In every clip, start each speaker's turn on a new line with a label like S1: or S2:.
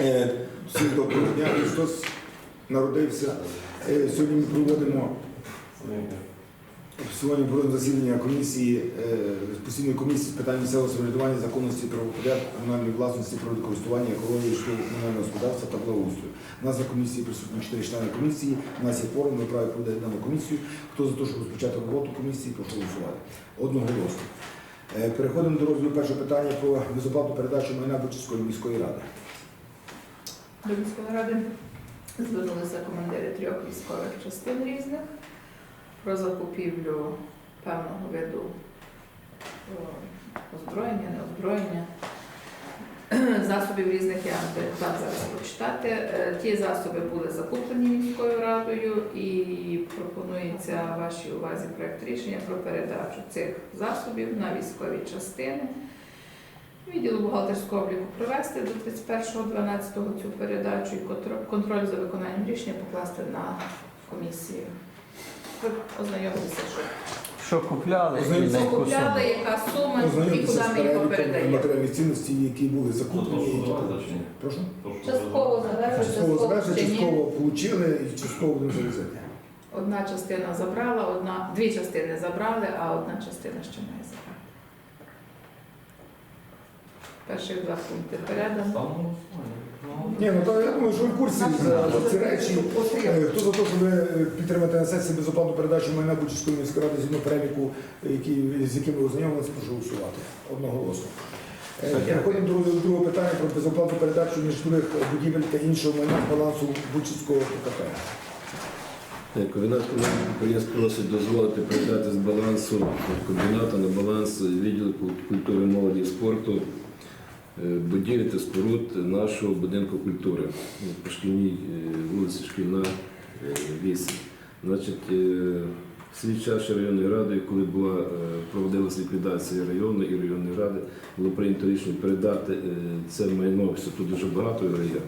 S1: Е, Всім доброго дня. Христос народився. Е, Сьогодні ми проводимо сьогодні проводимо засідання комісії е, постійної комісії з питань місцевого самоврядування, законності правопорядку, комунальної власності, природокористування, екології, комунального господарства та благоустрою. У нас на комісії присутні чотири члени комісії. У нас є форум, ми праві проводити дану комісію. Хто за те, щоб розпочати роботу комісії, прошу голосувати. Одноголосно. Переходимо до розгляду першого питання про безоплатну передачу майна Бучівської міської ради.
S2: До міської ради звернулися командири трьох військових частин різних про закупівлю певного виду озброєння, неозброєння, засобів різних я вам зараз прочитати. Е, Ті засоби були закуплені міською радою і пропонується вашій увазі проект рішення про передачу цих засобів на військові частини. Відділу бухгалтерського обліку провести до 31.12 цю передачу і контроль за виконанням рішення покласти на комісію. Ви ознайомилися, що
S3: Що купляли
S2: що купляли, яка сума і куди ми його передаємо.
S1: матеріальних цінностей, які були закуплені. які- Прошу?
S2: Частково залежить,
S1: Частково
S2: частково
S1: залежить, частково отримали і частково будемо завезти.
S2: Одна частина забрала, одна, дві частини забрали, а одна частина ще має забрати. Перших два пункти передано.
S1: Ні, ну то я думаю, що ви в курсі за, за ці речі. Е, Хто за те, щоб ви підтримати на сесії безоплатну передачу майна Бучівської міської ради згідно переліку, з яким ви ознайомилися, прошу голосувати одноголосно. Е, Переходимо до розгляду другого питання про безоплатну передачу нежитлових будівель та іншого майна з балансу Бучівського КП.
S4: Комбінат комунальних підприємств просить дозволити передати з балансу комбінату на баланс відділу культури, молоді і спорту е, будівлі та споруд нашого будинку культури по шкільній е, вулиці Шкільна, е, 8. Значить, е, в свій час ще районною радою, коли була проводилася ліквідація району і районної ради, було прийнято рішення передати це майно, все тут дуже багато його є,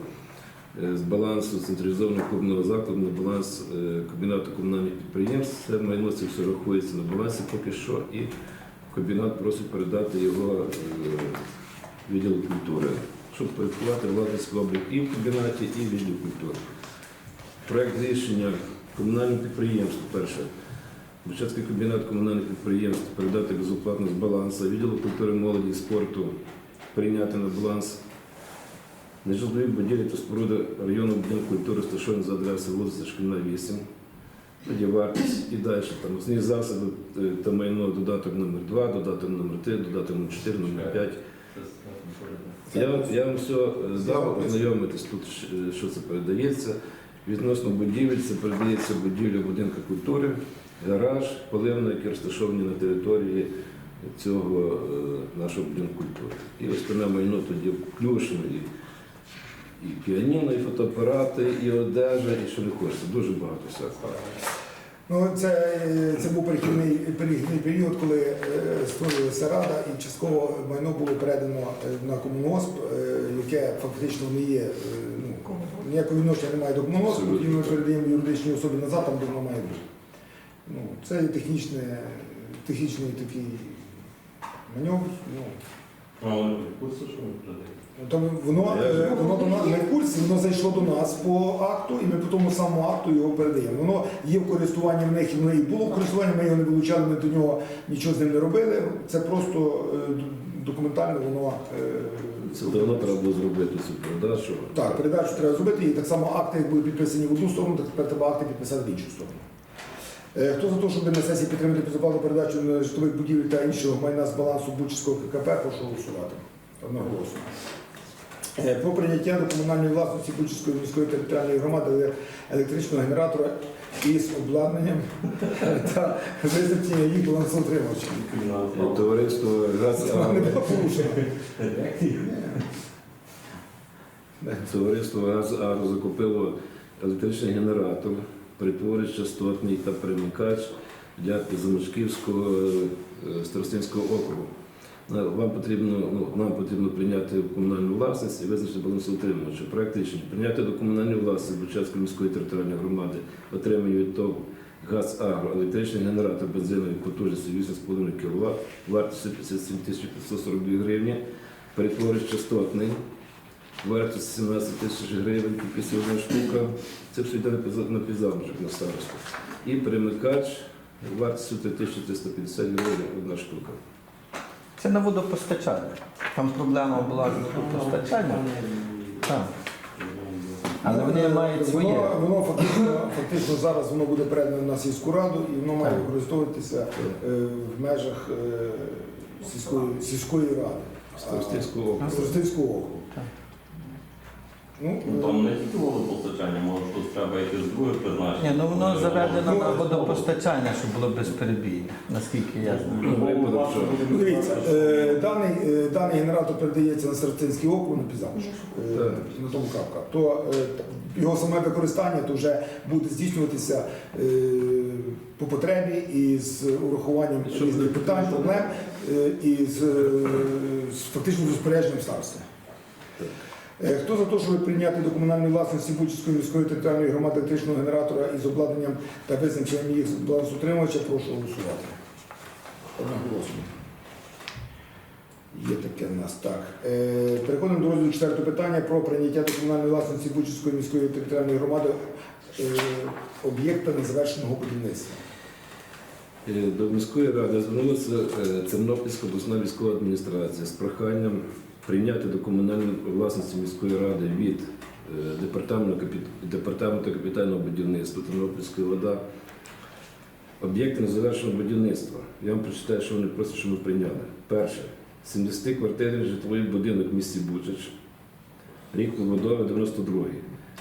S4: е, з балансу централізованого клубного закладу на баланс комбінату комунальних підприємств. Це майно це все рахується на балансі поки що, і комбінат просить передати його відділу культури, щоб порядкувати власницький облік і в комбінаті, і в відділі культури. Проект рішення комунальним підприємствам, перше. Бучацький комбінат комунальних підприємств передати безоплатно з балансу відділу культури, молоді і спорту прийняти на баланс нежитлові будівлі та споруди району будинку культури, розташовані за адресою вулиця Шкільна 8. Тоді вартість і далі. Там основні засоби е, та майно додаток номер 2 додаток номер 3 додаток номер 4 номер 5 я, я вам все дав ознайомитись тут, е, що це передається. Відносно будівель, це передається будівля будинку культури, гараж, поливна, які розташовані на території цього е, нашого будинку культури. І остальне майно тоді включено, і, і піаніно, і фотоапарати, і одежа, і що не хочеться. Дуже багато всякого.
S1: Ну, це, це був перехідний, перехідний період, коли е, створилася рада і частково майно було передано е, на комунгосп, е, яке фактично не є, е, ну, ніякого відношення немає до комунгоспу, і ми передаємо юридичній особі назад, там де воно має бути. Ну, це є технічне, технічний такий маневр. Ну, Там воно, е, воно до нас не в курсі, воно зайшло до нас по акту, і ми по тому самому акту його передаємо. Воно є в користуванні в них, і воно і було в користуванні, ми його не вилучали, ми до нього нічого з ним не робили. Це просто е, документально воно. е,
S4: Це давно треба було зробити цю продажу.
S1: Так, передачу треба зробити, і так само акти, як були підписані в одну сторону, так тепер треба акти підписати в іншу сторону. Е, Хто за те, щоб на сесії підтримати безоплатну передачу житлових будівель та іншого майна з балансу Бучівського ККП, прошу голосувати. Одноголосно. Е, Про прийняття до комунальної власності Бучівської міської територіальної громади електричного генератора із обладнанням та визначення їх балансоутримувачів.
S4: Е, Товариство
S1: не
S4: Агро».
S1: було порушено.
S4: Товариство «Газ Агро» закупило електричний генератор, притворець частотний та перемикач для Замочківського е, Старостинського округу. Вам потрібно, ну, нам потрібно прийняти комунальну власність і визначити балансоутримувача. Проект рішення прийняти до комунальної власності Бучацької міської територіальної громади отримує від ТОВ «Газ Агро» електричний генератор бензинової потужністю 8,5 кВт, вартістю 57 542 гривні, перетворець частотний вартість 17 тисяч гривень, тільки одна штука. Це все йде на піза- на старосту. І перемикач вартістю 3350 гривень одна штука.
S3: Це на водопостачання. Там проблема була з водопостачанням. Так. Але вони мають своє.
S1: Воно, воно фактично, фактично зараз воно буде передано на сільську раду і воно має використовуватися е, в межах е, сільської, сільської ради.
S4: Старостинського округу.
S1: Старостинського округу. Ну,
S5: Ну, Там не тільки водопостачання, може тут треба йти з других призначень.
S3: Ні, ну воно заведено на водопостачання, щоб було безперебійне, наскільки я знаю.
S4: Ну,
S1: Ну, Дивіться, е, даний, е, даний генератор передається на Старостинський округ на Пізамушок, е, на тому крапка. То е, його саме використання то вже буде здійснюватися е, по потребі і з урахуванням різних питань, проблем е, і з, е, з фактично розпорядженням старости. Е, Хто за те, щоб прийняти до комунальної власності Бучицької міської територіальної громади електричного генератора із обладнанням та визначенням їх балансоутримувача, прошу голосувати. Одноголосно. Є таке в нас так. Е, Переходимо до розгляду четвертого питання про прийняття до комунальної власності Бучицької міської територіальної громади е, об'єкта незавершеного будівництва.
S4: До міської ради звернулася Тернопільська обласна військова адміністрація з проханням прийняти до комунальної власності міської ради від е, департаменту, капітального будівництва Тернопільської вода об'єкти незавершеного будівництва. Я вам прочитаю, що вони просять, щоб ми прийняли. Перше 70 квартирний житловий будинок в місті Бучач, рік побудови 92-й.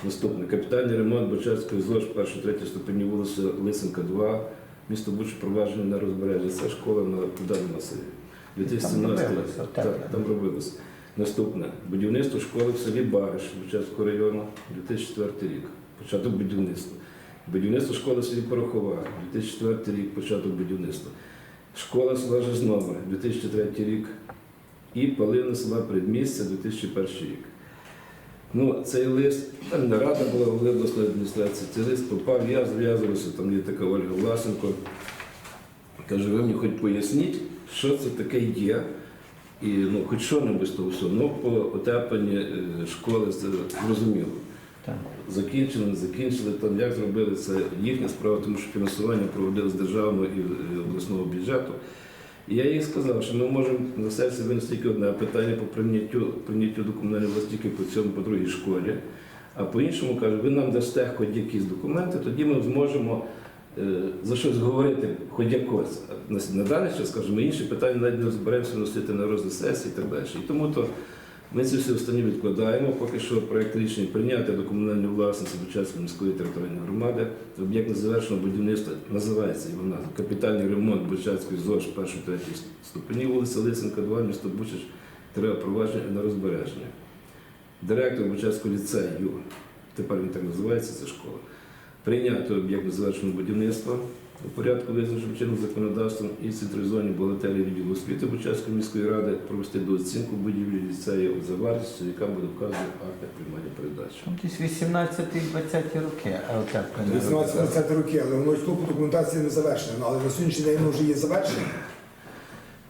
S4: Наступне капітальний ремонт Бочарської ЗОЖ 1-3 ступені вулиця Лисенка 2, місто Буч провадження на розбережжя. Це школа на Південному масиві. 2017
S3: робилося, так.
S4: так, там робилося. Наступне будівництво школи в селі Бариш Бучарського району 2004 рік. Початок будівництва. Будівництво школи в селі Порохова 2004 рік, початок будівництва. Школа села Жизнова 2003 рік. І Палина села Предмістя 2001 рік. Ну, цей лист, там не рада була в обласної адміністрації, цей лист попав, я зв'язувався, там є така Ольга Власенко. Каже, ви мені хоч поясніть, що це таке є, і ну, хоч що-небудь з того всього. Ну, по отепленні е, школи це зрозуміло. Закінчили, не закінчили, там як зробили, це їхня справа, тому що фінансування проводили з державного і е, обласного бюджету. І я їй сказав, що ми можемо на сесії винести тільки одне питання по прийняттю, прийняттю до комунальної власті тільки по цьому, по другій школі. А по-іншому каже, ви нам дасте хоч якісь документи, тоді ми зможемо за щось говорити, хоч якось. А На, на даний час, скажімо, інші питання навіть не зберемося носити на розгляд сесії і так далі. І тому то ми ці всі останні відкладаємо. Поки що проєкт рішення прийняти до комунальної власності Бучацької міської територіальної громади. Об'єкт незавершеного будівництва називається його назва капітальний ремонт Бучацької ЗОЖ 1-3 ступені, вулиця Лисенка, 2, місто Бучач, треба провадження на розбереження. Директор Бучацького ліцею, тепер він так називається, це школа. Прийняти об'єкт незавершеного будівництва у порядку визначеним чином законодавством і централізовані бухгалтерії відділу освіти Бучацької міської ради провести дооцінку будівлі ліцею за вартістю, яка буде вказана в актах приймання передачі.
S3: Там десь 18-20 роки, а отеплення.
S1: 18-20 роки, але воно йшло по документації не завершено. Але на сьогоднішній день воно вже є завершене.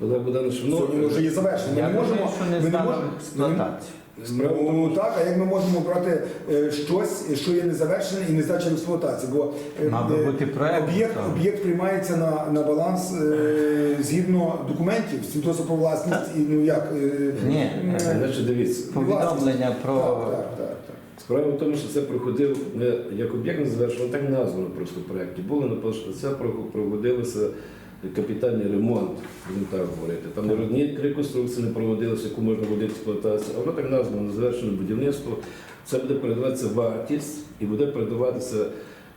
S4: Олег Богданович,
S1: воно вже є завершене. Ми не можемо.
S3: не
S1: ми не можемо-
S3: експлуатацію.
S4: Справа
S1: Ну так, а як ми можемо брати е, щось, що є незавершене і не здача в експлуатацію? Бо е,
S3: Мав би
S1: е,
S3: бути проект.
S1: об'єкт,
S3: так.
S1: об'єкт приймається на, на баланс е, згідно документів, свідоцтво про власність і ну як. е,
S3: Ні,
S1: е,
S3: е,
S4: Значить, дивіться.
S3: Повідомлення про
S1: Так, так, так, так.
S4: Справа в тому, що це проходив не як об'єкт не завершено, так названо просто в проєкті. Було написано, що це про- проводилося капітальний ремонт, будемо так говорити. Там ні реконструкції не проводилися, яку можна буде експлуатація, а воно так названо на завершене будівництво. Це буде передаватися вартість і буде передаватися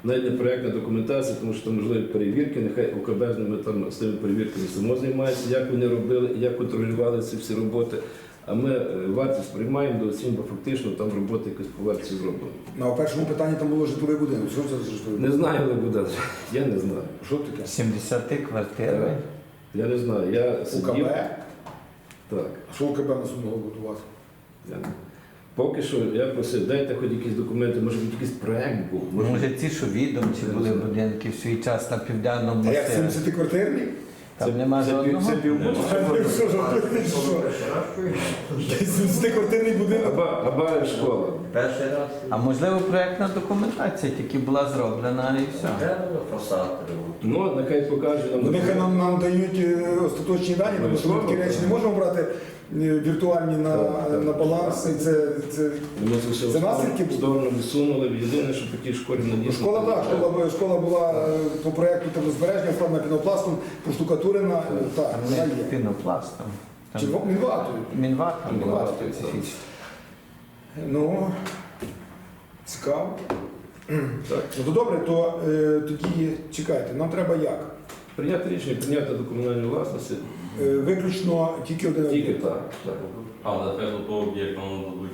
S4: навіть не проєктна документація, тому що там можливі перевірки, нехай укрбезними там з тими перевірками само займається, як вони робили, як контролювали ці всі роботи а ми е, вартість приймаємо до оцінки, бо фактично там роботи якось по вартості зроблено.
S1: Ну, а першому питанні там було житловий будинок. Що це за житловий будинок?
S4: Не знаю, але буде. Я не знаю.
S1: Що таке?
S3: 70 квартир.
S4: Я не знаю. Я сидів. УКБ? Так.
S1: А що УКБ на сумного готувати?
S4: Я не Поки що я просив, дайте хоч якісь документи, може бути якийсь проект був.
S3: Може, ті, що
S4: відомці
S3: були будинки в свій час на південному.
S1: А як 70-квартирний?
S3: Там нема
S4: це, пів-
S3: жодного.
S4: це?
S1: Десятиквартирний будинок.
S4: Аба, Абаєв школа.
S6: Перший раз.
S3: А можливо, проєктна документація тільки була зроблена і все.
S4: Ну, нехай покаже нам.
S1: Вони хай нам, нам дають е, остаточні дані, тому що ми такі речі не можемо брати віртуальні на, на баланс. І це, це...
S4: Ми це
S1: Це наслідки
S4: в сторону відсунули. Єдине, що тій школі надійсно.
S1: Школа так, школа, школа була е, по проєкту там, збереження, складена пінопластом, поштукатурена, е, так, вона
S3: не
S1: є.
S3: пінопласт, там,
S1: Чи мінватою.
S3: мінват там була
S1: Мінват,
S3: специфічна.
S1: Ну, цікаво.
S4: Так.
S1: Ну то добре, то е, тоді чекайте, нам треба як?
S4: Прийняти рішення, прийняти до комунальної власності.
S1: Е, виключно тільки один
S4: Тільки
S1: об'єкт.
S4: так. так.
S5: Але до того об'єкту нам.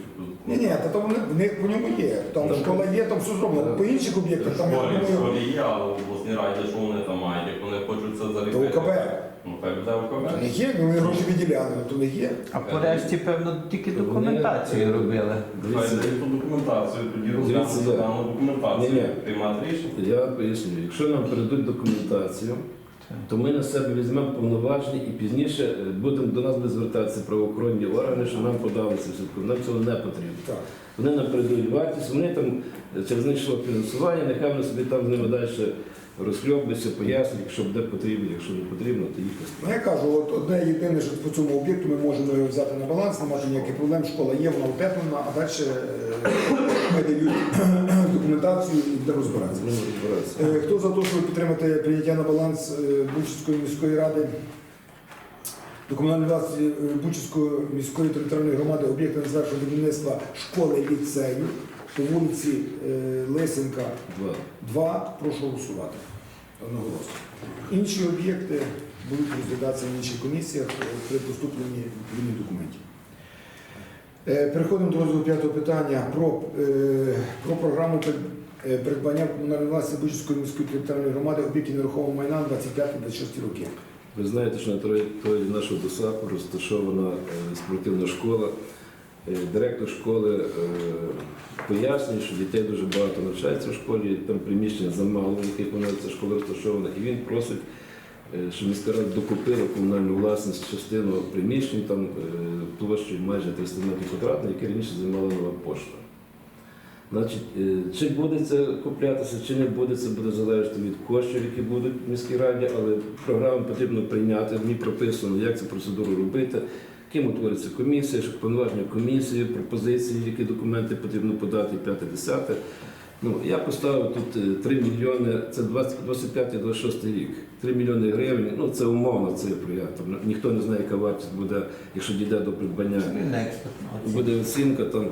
S1: Ні, ні, та там вони, в них по ньому є. Там
S4: Так.
S1: школа є, там все зроблено. По інших об'єктах там я
S5: школі, в
S1: думаю,
S5: школі є, але в обласній раді, що вони там мають, як вони хочуть це
S1: то
S5: заліпити.
S1: УКБ.
S5: Ну, хай буде УКБ.
S1: не є, вони гроші виділяли, то не є.
S3: А по решті, певно, тільки
S4: Вони-
S3: документацію робили.
S5: Хай
S4: Дивіться,
S5: дають ту документацію, тоді
S4: Дивіться,
S5: розглянути
S4: да.
S5: дану документацію,
S4: Ні-ні.
S5: приймати рішення.
S4: Я поясню, якщо нам передуть документацію, то ми на себе візьмемо повноваження і пізніше е, будемо до нас буде звертатися правоохоронні органи, що нам подали це все. Нам цього не потрібно.
S1: Так.
S4: Вони нам передають вартість, вони там через них йшло фінансування, нехай вони собі там з ними далі розхльобуються, пояснюють, якщо буде потрібно, якщо не потрібно, то їх
S1: Ну я кажу, от одне єдине, що по цьому об'єкту ми можемо його взяти на баланс, немає ніяких проблем, школа є, вона утеплена, а далі ми дають документацію і буде розбиратися. Е, Хто за те, щоб підтримати прийняття на баланс е, Бучівської міської ради? До комунальної власності е, Бучівської міської територіальної громади об'єкта незвершого будівництва школи ліцею по вулиці е, Лисенка
S4: Два.
S1: 2, прошу голосувати одноголосно. Інші об'єкти будуть розглядатися в інших комісіях е, при поступленні відповідних документів. Е, Переходимо до розгляду п'ятого питання про, про програму придбання комунальної власності Бучівської міської територіальної громади об'єктів нерухомого майна 25-26 роки.
S4: Ви знаєте, що на території нашого ДОСАПу розташована спортивна школа. Е, Директор школи е, пояснює, що дітей дуже багато навчається в школі, там приміщення замало, в яких вона ця школа розташована, і він просить, е, щоб міська рада докупила комунальну власність частину приміщень там площею майже 300 метрів квадратних, яке раніше займала нова пошта. Значить, чи буде це куплятися, чи не буде, це буде залежати від коштів, які будуть в міській раді, але програму потрібно прийняти. В ній прописано, як цю процедуру робити, ким утвориться комісія, що повноваження комісії, пропозиції, які документи потрібно подати, 5-10. Ну, я поставив тут е, 3 мільйони, це 25-26 рік. 3 мільйони гривень, ну це умовна цифра. Я, там, ніхто не знає, яка вартість буде, якщо дійде до придбання
S3: оцінка.
S4: буде оцінка, там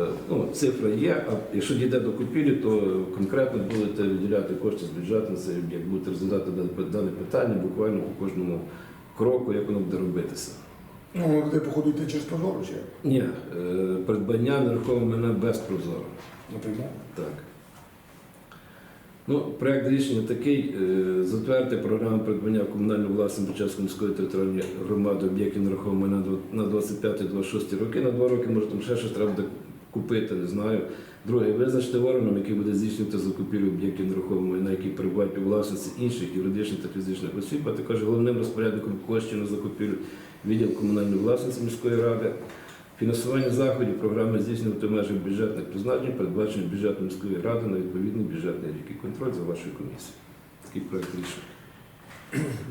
S4: е, ну, цифра є, а якщо дійде до купівлі, то конкретно будете виділяти кошти з бюджету на цей об'єкт, будете розглядати дане питання буквально по кожному кроку, як воно буде робитися.
S1: Ну, воно буде походу йти через прозору чи як?
S4: Ні, е, придбання нерухомого мене без прозоро.
S1: напряму.
S4: Так. Ну, проект рішення такий: е, затвердити програму придбання в комунальну власність Бучанської міської територіальної громади об'єктів нерухомого майна на 25-26 роки. На два роки, може, там ще щось треба купити, не знаю. Друге, визначити органом, який буде здійснювати закупівлю об'єктів нерухомого майна, які перебувають у власності інших юридичних та фізичних осіб, а також головним розпорядником коштів на закупівлю відділ комунальної власності міської ради. Фінансування заходів програми здійснювати в межах бюджетних призначень, передбачені бюджетом міської ради на відповідний бюджетний рік і контроль за вашою комісією. Такий проект рішення.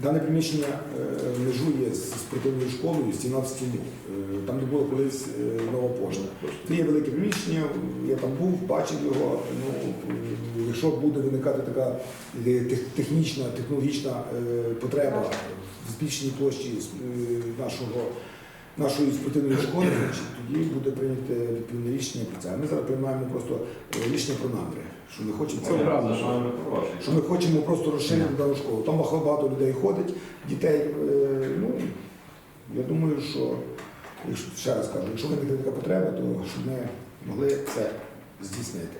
S1: Дане приміщення е, межує з спортивною школою стіна в стіну. Е, Там де була колись е, нова пошта. Це є велике приміщення, я там був, бачив його. Ну, е, якщо буде виникати така е, технічна, технологічна е, потреба в збільшенні площі е, нашого, нашої спортивної школи, значить, тоді буде прийнято відповідне рішення про це. Ми зараз приймаємо просто е, рішення про наміри, що ми хочемо
S5: Це правда, що
S1: що ми хочемо просто розширити дану школу. Там багато людей ходить, дітей. е, Ну, я думаю, що, якщо, ще раз кажу, якщо виникне така потреба, то щоб ми могли це здійснити.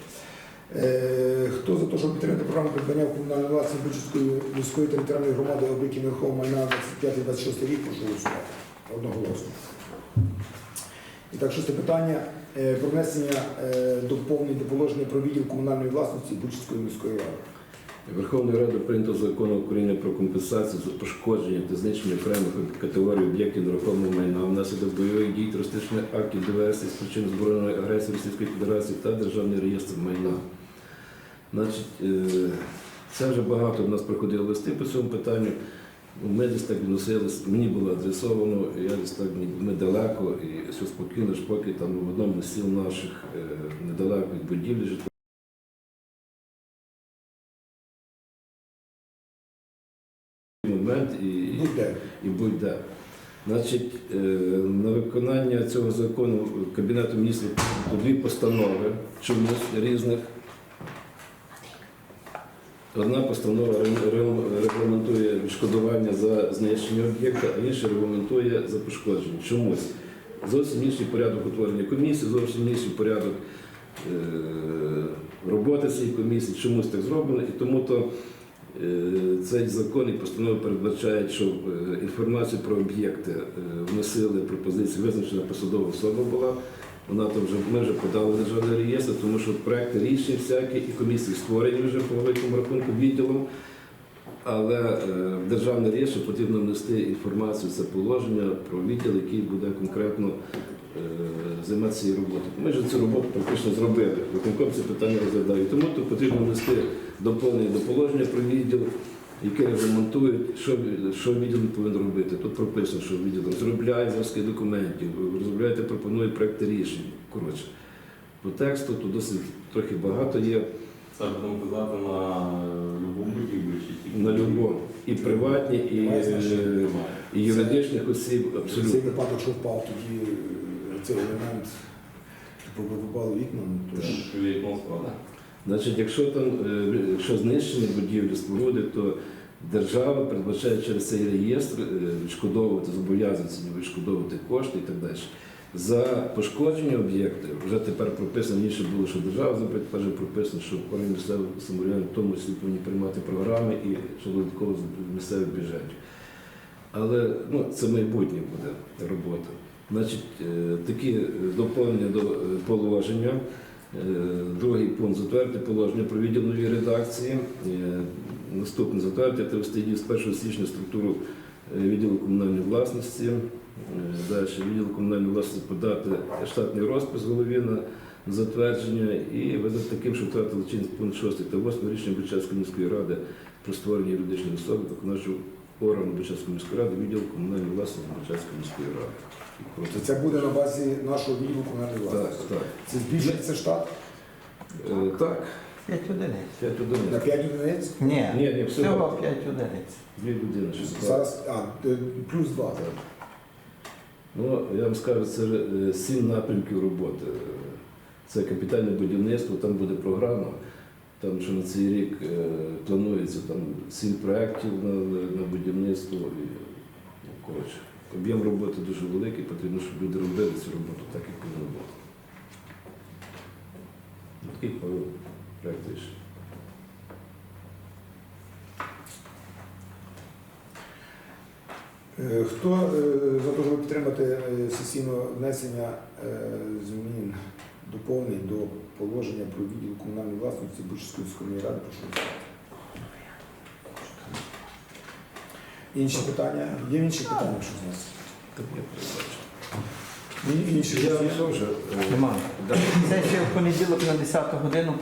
S1: Е, Хто за те, щоб підтримати програму придбання в комунальну власність Бучівської міської територіальної громади об'єктів нерухомого майна 25-26 рік, прошу голосувати. Одноголосно. Так, шосте питання е, про внесення доповнень до положення про відділ комунальної власності Бучівської міської ради.
S4: Верховною Радою прийнято закон України про компенсацію за пошкодження та знищення окремих категорій об'єктів нерухомого майна внаслідок бойових дій, терористичних актів, диверсій, спричин збройної агресії Російської Федерації та Державний реєстр майна. Значить, е, це вже багато до нас приходило листи по цьому питанню. Ми десь так відносились, мені було адресовано, я десь так ми далеко і все спокійно, ж поки там в одному з сіл наших е, недалеко від будівлі житлової. момент і,
S1: Будь-де.
S4: і будь-де. Значить, е, на виконання цього закону Кабінету міністрів прийнято дві постанови чомусь різних. Одна постанова ре- ре- регламентує відшкодування за знищення об'єкта, а інша регламентує за пошкодження. Чомусь. Зовсім інший порядок утворення комісії, зовсім інший порядок е, роботи цієї комісії, чомусь так зроблено. І тому то е, цей закон і постанова передбачають, що е, інформацію про об'єкти вносили пропозиції, визначена посадова особа була. Вона то вже ми вже подали державний реєстр, тому що проекти рішень всякі і комісії створені вже по великому рахунку відділом. Але е, в державний реєстр потрібно внести інформацію, це положення про відділ, який буде конкретно е, займатися цією роботою. Ми вже цю роботу практично зробили. Виконком це питання розглядає. Тому то потрібно внести доповнення до положення про відділ, яке регламентує, що, що відділ повинен робити. Тут прописано, що відділ розробляє зразки документів, розробляє та пропонує проекти рішень. Коротше, по тексту тут досить трохи багато є.
S5: Це будемо казати на любу будівлю чи
S4: На любому. І приватні, і, е, і юридичних осіб
S1: Цей
S4: абсолютно.
S1: випадок, що впав тоді е, цей елемент, вибивали вікна, ну, то ж
S5: вікно складає.
S4: Значить, якщо там е, якщо знищені будівлі, споруди, то держава передбачає через цей реєстр е, відшкодовувати, зобов'язується відшкодовувати кошти і так далі. За пошкодження об'єктів вже тепер прописано, раніше було, що держава вже прописано, що органи місцевого самоврядування в тому числі повинні приймати програми і що додатково з місцевих бюджетів. Але ну, це майбутнє буде робота. Значить, е, такі доповнення до е, положення. Другий пункт затвердити положення про відділ нової редакції. Е, Наступне затвердити вести дію з 1 січня структуру е, відділу комунальної власності. Е, Далі відділ комунальної власності подати штатний розпис голові на затвердження і видати таким, що втратили чинність пункт 6 та 8 рішення Бучацької міської ради про створення юридичної особи виконавчого органу Бучацької міської ради відділ комунальної власності Бучацької міської ради.
S1: то це буде на базі нашого відділу комунальної власності.
S4: так.
S1: Це збільшиться штат
S4: Е, Так,
S3: 5 одиниць.
S4: 5
S1: на
S4: одиниць.
S1: 5 одиниць.
S3: Ні,
S4: Ні, ні, всього.
S3: всього 5 одиниць.
S4: Дві людини. що так.
S1: Зараз а, е, плюс 2.
S4: Ну, я вам скажу, це е, сім напрямків роботи. Це капітальне будівництво, там буде програма. Там що на цей рік е, планується там сім проєктів на, на будівництво. І, ну, коротше, об'єм роботи дуже великий, потрібно, щоб люди робили цю роботу так, як повинно бути. Такий проєкт рішення.
S1: Е, Хто е, за те, щоб підтримати е, сесійне внесення змін доповнень до положення про відділ комунальної власності Бучівської міської ради, прошу. Інші питання? Є інші питання, що з нас? Інші
S4: Я
S1: є?
S4: теж. е,
S3: Немає.
S4: да.
S3: Сесія в понеділок на 10 годину.